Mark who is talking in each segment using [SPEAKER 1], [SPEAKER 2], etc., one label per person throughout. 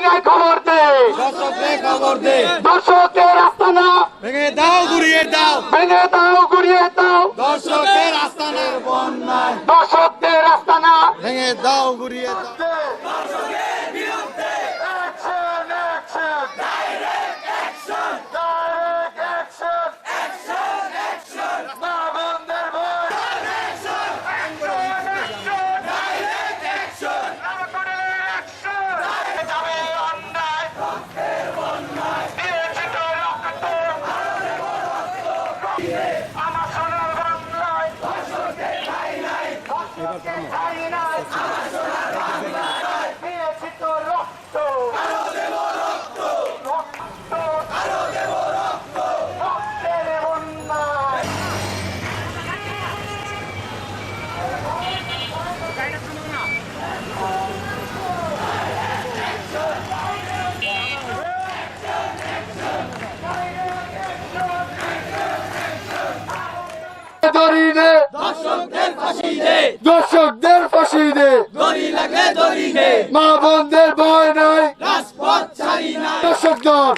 [SPEAKER 1] ভেঙে খবর দে।
[SPEAKER 2] খবর দে।
[SPEAKER 1] দর্শকের আস্তানা
[SPEAKER 2] ভেঙে দাও ঘুরিয়ে দাও।
[SPEAKER 1] ভেঙে দাও ঘুরিয়ে দাও।
[SPEAKER 2] দর্শকের বন্যায়
[SPEAKER 1] দর্শকদের আস্তানা
[SPEAKER 2] ভেঙে দাও ঘুরিয়ে দাও।
[SPEAKER 1] দিয়েছি
[SPEAKER 2] দর্শকদের ফাঁসি দে।
[SPEAKER 1] দর্শকদের ফাঁসি দে।
[SPEAKER 2] দড়ি লাগলে দড়ি দে।
[SPEAKER 1] মা বোনদের ভয় নাই।
[SPEAKER 2] রাজপথ ছাড়ি না।
[SPEAKER 1] দর্শক
[SPEAKER 2] দর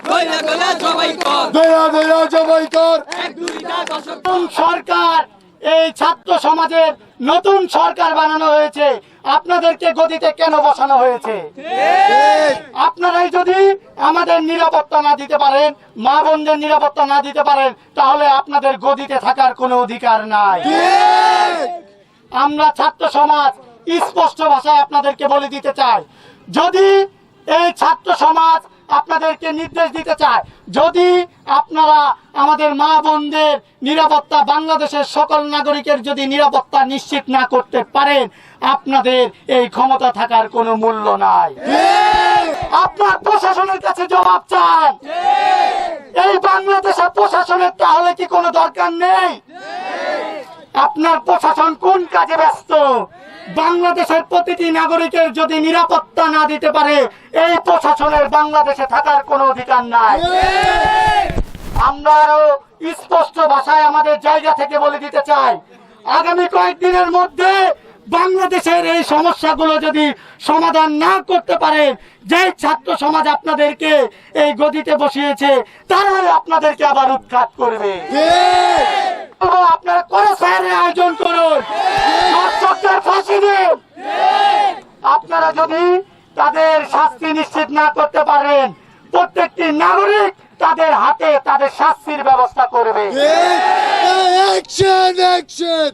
[SPEAKER 2] জবাই কর।
[SPEAKER 1] দয়া দয়া জবাই কর।
[SPEAKER 2] এক দুইটা দর্শক
[SPEAKER 1] সরকার এই ছাত্র সমাজের নতুন সরকার বানানো হয়েছে। আপনাদেরকে গদিতে কেন বসানো হয়েছে? আপনারাই যদি আমাদের নিরাপত্তা না দিতে পারেন, মা বোনদের নিরাপত্তা না দিতে পারেন, তাহলে আপনাদের গদিতে থাকার কোনো অধিকার নাই। আমরা ছাত্র সমাজ স্পষ্ট ভাষায় আপনাদেরকে বলে দিতে চাই, যদি এই ছাত্র সমাজ আপনাদেরকে নির্দেশ দিতে চায় যদি আপনারা আমাদের মা বোনদের নিরাপত্তা বাংলাদেশের সকল নাগরিকের যদি নিরাপত্তা নিশ্চিত না করতে পারেন, আপনাদের এই ক্ষমতা থাকার কোনো মূল্য নাই। আপনার প্রশাসনের কাছে জবাব চান। এই বাংলাদেশের প্রশাসনের তাহলে কি কোনো দরকার নেই? আপনার প্রশাসন কোন কাজে ব্যস্ত? বাংলাদেশের প্রতিটি নাগরিকের যদি নিরাপত্তা না দিতে পারে, এই প্রশাসনের বাংলাদেশে থাকার কোনো অধিকার নাই। আমরা স্পষ্ট ভাষায় আমাদের জায়গা থেকে বলে দিতে চাই, আগামী কয়েকদিনের মধ্যে বাংলাদেশের এই সমস্যাগুলো যদি সমাধান না করতে পারে, যে ছাত্র সমাজ আপনাদেরকে এই গদিতে বসিয়েছে তারাই আপনাদেরকে আবার উৎখাত করবে। আপনারা কোন স্যারের আয়োজন করুন? ফাঁসি দিন। আপনারা যদি তাদের শাস্তি নিশ্চিত না করতে পারেন প্রত্যেকটি নাগরিক তাদের হাতে তাদের শাস্তির ব্যবস্থা করবে।
[SPEAKER 3] Action, action!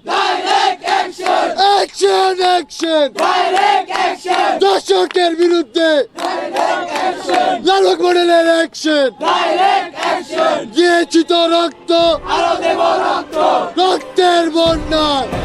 [SPEAKER 2] Action
[SPEAKER 3] Action, action!
[SPEAKER 2] Direct action
[SPEAKER 3] দর্শকের বিরুদ্ধে লালক মডেলের অ্যাকশন দিয়েছি তো
[SPEAKER 2] রক্ত
[SPEAKER 3] রক্তের বন্যা
[SPEAKER 2] যাবে অন্যায়